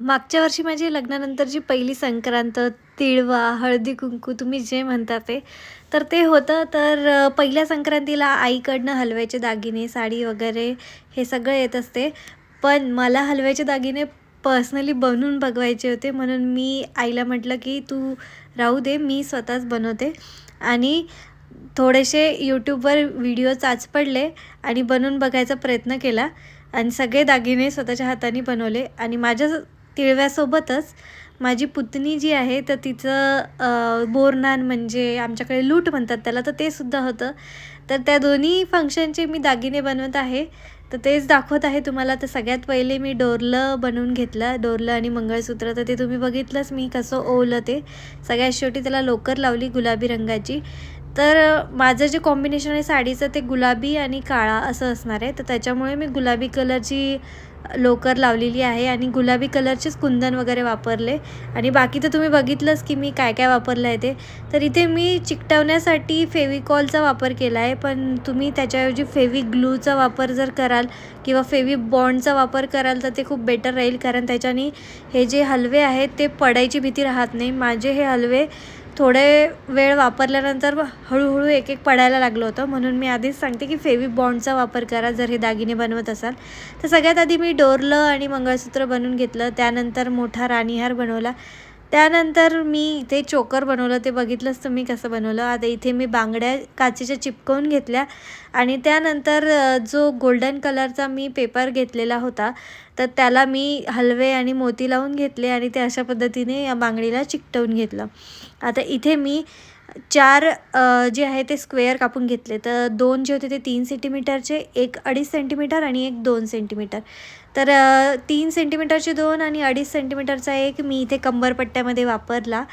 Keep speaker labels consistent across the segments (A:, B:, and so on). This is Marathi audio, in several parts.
A: मागच्या वर्षी माझी लग्नानंतरची पहिली संक्रांत तिळवा हळदी कुंकू तुम्ही जे म्हणता ते तर ते होतं. तर पहिल्या संक्रांतीला आईकडनं हलव्याचे दागिने साडी वगैरे हे सगळं येत असते. पण मला हलव्याचे दागिने पर्सनली बनवून बघवायचे होते. म्हणून मी आईला म्हटलं की तू राहू दे मी स्वतःच बनवते. आणि थोडेसे यूट्यूबवर व्हिडिओ चाचपडले आणि बनवून बघायचा प्रयत्न केला. आणि सगळे दागिने स्वतःच्या हाताने बनवले. आणि माझ्या तिळव्यासोबतच माझी पुतणी जी आहे तर तिचं बोरनान म्हणजे आमच्याकडे लूट म्हणतात त्याला तर ते सुद्धा होतं. तर त्या दोन्ही फंक्शनचे मी दागिने बनवत आहे. तर तेच दाखवत आहे तुम्हाला. तर सगळ्यात पहिले मी डोरलं बनवून घेतलं. डोरलं आणि मंगळसूत्र तर ते तुम्ही बघितलंच मी कसं ओवलं ते. सगळ्यात शेवटी त्याला लोकर लावली गुलाबी रंगाची. तर माझं जे कॉम्बिनेशन आहे साडीचं ते गुलाबी आणि काळा असं असणार आहे. तर त्याच्यामुळे मी गुलाबी कलरची लोकर लावलेली आहे आणि गुलाबी कलरचेच कुंदन वगैरे वापरले. आणि बाकी तर तुम्ही बघितलंच की मी काय काय वापरलं आहे ते. तर इथे मी चिकटवण्यासाठी फेविकॉलचा वापर केला आहे. पण तुम्ही त्याच्याऐवजी फेवी ग्लूचा वापर जर कराल किंवा फेवी बॉन्डचा वापर कराल तर ते खूप बेटर राहील. कारण त्याच्याने हे जे हलवे आहेत ते पडायची भीती राहत नाही. माझे हे हलवे थोडे वेळ वापरल्यानंतर हळूहळू एक एक पडायला लागलं होतं. म्हणून मी आधीच सांगते की फेवी बॉन्डचा वापर करा जर हे दागिने बनवत असाल. तर सगळ्यात आधी मी डोरलं आणि मंगळसूत्र बनवून घेतलं. त्यानंतर मोठा राणीहार बनवला. त्यानंतर मी इथे चोकर बनवलं ते बघितलंच तुम्ही कसं बनवलं. आता इथे मी बांगड्या काचेच्या चिपकवून घेतल्या आणि त्यानंतर जो गोल्डन कलरचा मी पेपर घेतलेला होता तर त्याला मी हलवे आणि मोती लावून घेतले आणि ते अशा पद्धतीने या बांगडीला चिकटवून घेतलं. आता इथे मी चार जे आहे ते स्क्वेअर कापून घेतले. तर दोन जे होते ते तीन सेंटीमीटरचे एक अडीच सेंटीमीटर आणि एक दोन सेंटीमीटर. तर तीन सेंटीमीटरचे दोन आणि अडीच सेंटीमीटरचा एक मी इथे कंबरपट्ट्यामध्ये वापरला.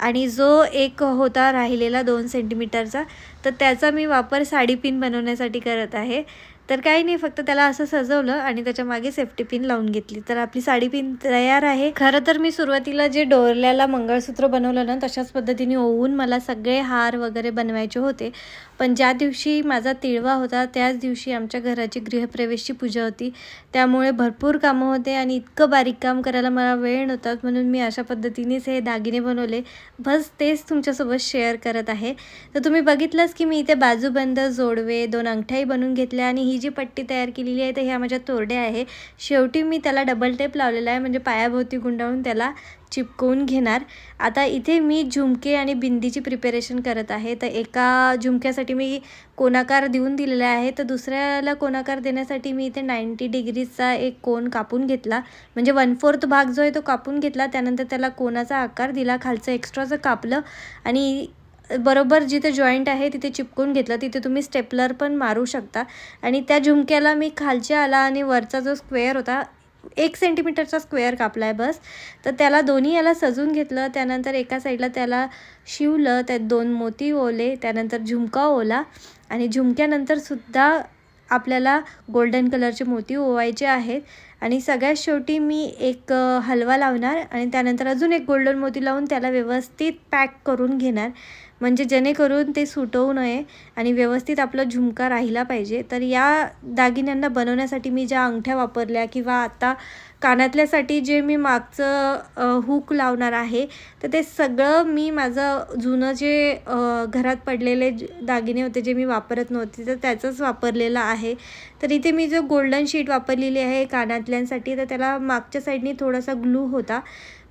A: आणि जो एक होता राहिलेला दोन सेंटीमीटरचा तर त्याचा मी वापर साडी पिन बनवण्यासाठी करत आहे. तर काही नाही फक्त त्याला असं सजवलं आणि त्याच्यामागे सेफ्टी पिन लावून घेतली. तर आपली साडी पिन तयार आहे. खरं तर मी सुरुवातीला जे डोरल्याला मंगळसूत्र बनवलं ना तशाच पद्धतीने ओवून मला सगळे हार वगैरे बनवायचे होते. पण ज्या दिवशी माझा तिळवा होता त्याच दिवशी आमच्या घराची गृहप्रवेशची पूजा होती. त्यामुळे भरपूर कामं होते आणि इतकं बारीक काम करायला मला वेळ नव्हता म्हणून मी अशा पद्धतीनेच हे दागिने बनवले. बस तेच तुमच्यासोबत शेअर करत आहे. तर तुम्ही बघितलंच की मी इथे बाजूबंद जोडवे दोन अंगठ्याही बनवून घेतल्या आणि ही जी पट्टी तयार केलेली आहे तर ह्या माझ्या तोरड्या आहे. शेवटी मी त्याला डबल टेप लावलेला आहे म्हणजे पायाभोवती गुंडाळून त्याला चिपकवून घेणार. आता इथे मी झुमके आणि बिंदीची प्रिपेरेशन करत आहे तर एका झुमक्यासाठी मी कोनाकार देऊन दिलेला आहे तर दुसऱ्याला कोनाकार देण्यासाठी मी इथे नाईंटी डिग्रीचा एक कोन कापून घेतला. म्हणजे वन फोर्थ भाग जो आहे तो कापून घेतला त्यानंतर त्याला कोनाचा आकार दिला खालचं एक्स्ट्राचं कापलं आणि बरोबर जिथे जॉईंट आहे तिथे चिपकून घेतलं तिथे तुम्ही स्टेपलर पण मारू शकता. आणि त्या झुमक्याला मी खालच्या आला आणि वरचा जो स्क्वेअर होता एक सेंटीमीटरचा स्क्वेअर कापला आहे बस. तर त्याला दोन्ही याला सजून घेतलं त्यानंतर एका साईडला त्याला शिवलं त्यात दोन मोती ओले त्यानंतर झुमका ओला. आणि झुमक्यानंतर सुद्धा आपल्याला गोल्डन कलरचे मोती ओवायचे आहेत. आणि सगळ्यात शेवटी मी एक हलवा लावणार आणि त्यानंतर अजून एक गोल्डन मोती लावून त्याला व्यवस्थित पॅक करून घेणार. म्हणजे जेणेकरून ते सुटवू नये आणि व्यवस्थित आपला झुमका राहिला पाहिजे. तर या दागिन्यांना बनवण्यासाठी मी ज्या अंगठ्या वापरल्या किंवा आता कानातल्यासाठी जे मी मागचं हुक लावणार आहे तर ते सगळं मी माझं जुनं जे घरात पडलेले दागिने होते जे मी वापरत नव्हते तर त्याचंच वापरलेलं आहे. तर इथे मी जो गोल्डन शीट वापरलेली आहे कानातल्यांसाठी तर त्याला मागच्या साईडनी थोडासा ग्लू होता.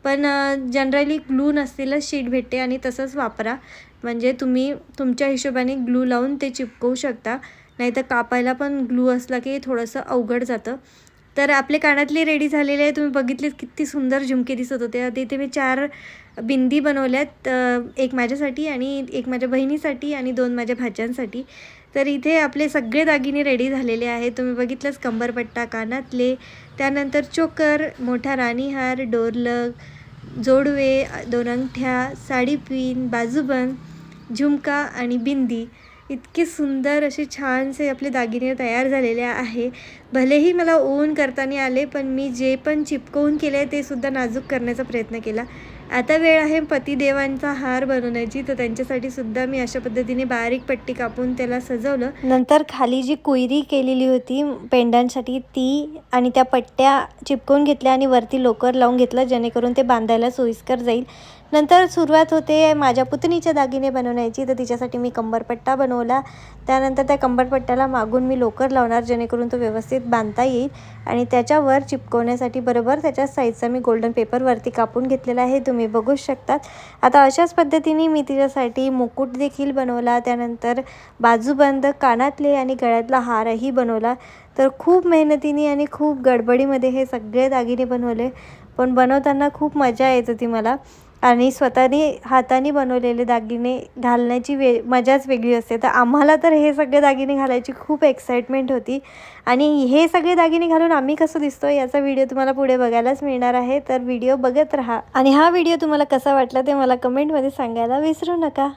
A: पण जनरली ग्लू नसलेलंच शीट भेटते आणि तसंच वापरा. म्हणजे तुम्ही तुमच्या हिशोबाने ग्लू लावून ते चिपकवू शकता. नाहीतर कापायला पण ग्लू असला की थोडंसं अवघड जातं. तर आपले कानातले रेडी झालेले आहे. तुम्ही बघितलेत किती सुंदर झुमके दिसत होते. तिथे इथे मी चार बिंदी बनवल्यात एक माझ्यासाठी आणि एक माझ्या बहिणीसाठी आणि दोन माझ्या भाच्यांसाठी. तर इथे आपले सगळे दागिने रेडी झालेले आहेत. तुम्ही बघितलंच कंबरपट्टा कानातले. त्यानंतर चोकर मोठा राणीहार डोरलग जोडवे दोन अंगठ्या साडी पिन बाजूबंद झुमका आणि बिंदी. इतके सुंदर असे छानसे आपले दागिने तयार झालेले आहे. भलेही मला ओन करताना आले पण मी जे पण चिपकवून केले ते सुद्धा नाजूक करण्याचा प्रयत्न केला. आता वेळ आहे पतिदेवांचा हार बनवण्याची. तर त्यांच्यासाठी सुद्धा मी अशा पद्धतीने बारीक पट्टी कापून त्याला सजवलं. नंतर खाली जी कुयरी केलेली होती पेंडांसाठी ती आणि त्या पट्ट्या चिपकून घेतल्या आणि वरती लोकर लावून घेतलं जेणेकरून ते बांधायला सोयीस्कर जाईल. नंतर सुरुवात होते माझ्या पुतणीच्या दागिने बनवण्याची. तर तिच्यासाठी मी कंबरपट्टा बनवला. त्यानंतर त्या कंबरपट्ट्याला मागून मी लोकर लावणार जेणेकरून तो व्यवस्थित बांधता येईल. आणि त्याच्यावर चिपकवण्यासाठी बरोबर त्याच्या साईजचा मी गोल्डन पेपरवरती कापून घेतलेला आहे. तुम्ही बघू शकतात. आता अशाच पद्धतीने मी तिच्यासाठी मुकुट देखील बनवला. त्यानंतर बाजूबंद कानातले आणि गळ्यातला हारही बनवला. तर खूप मेहनतीने आणि खूप गडबडीमध्ये हे सगळे दागिने बनवले. पण बनवताना खूप मजा येत होती मला. आणि स्वतःने हाताने बनवलेले दागिने घालण्याची वे मजाच वेगळी असते. तर आम्हाला तर हे सगळे दागिने घालायची खूप एक्साइटमेंट होती. आणि हे सगळे दागिने घालून आम्ही कसं दिसतो याचा व्हिडिओ तुम्हाला पुढे बघायलाच मिळणार आहे. तर व्हिडिओ बघत राहा. आणि हा व्हिडिओ तुम्हाला कसा वाटला ते मला कमेंटमध्ये सांगायला विसरू नका.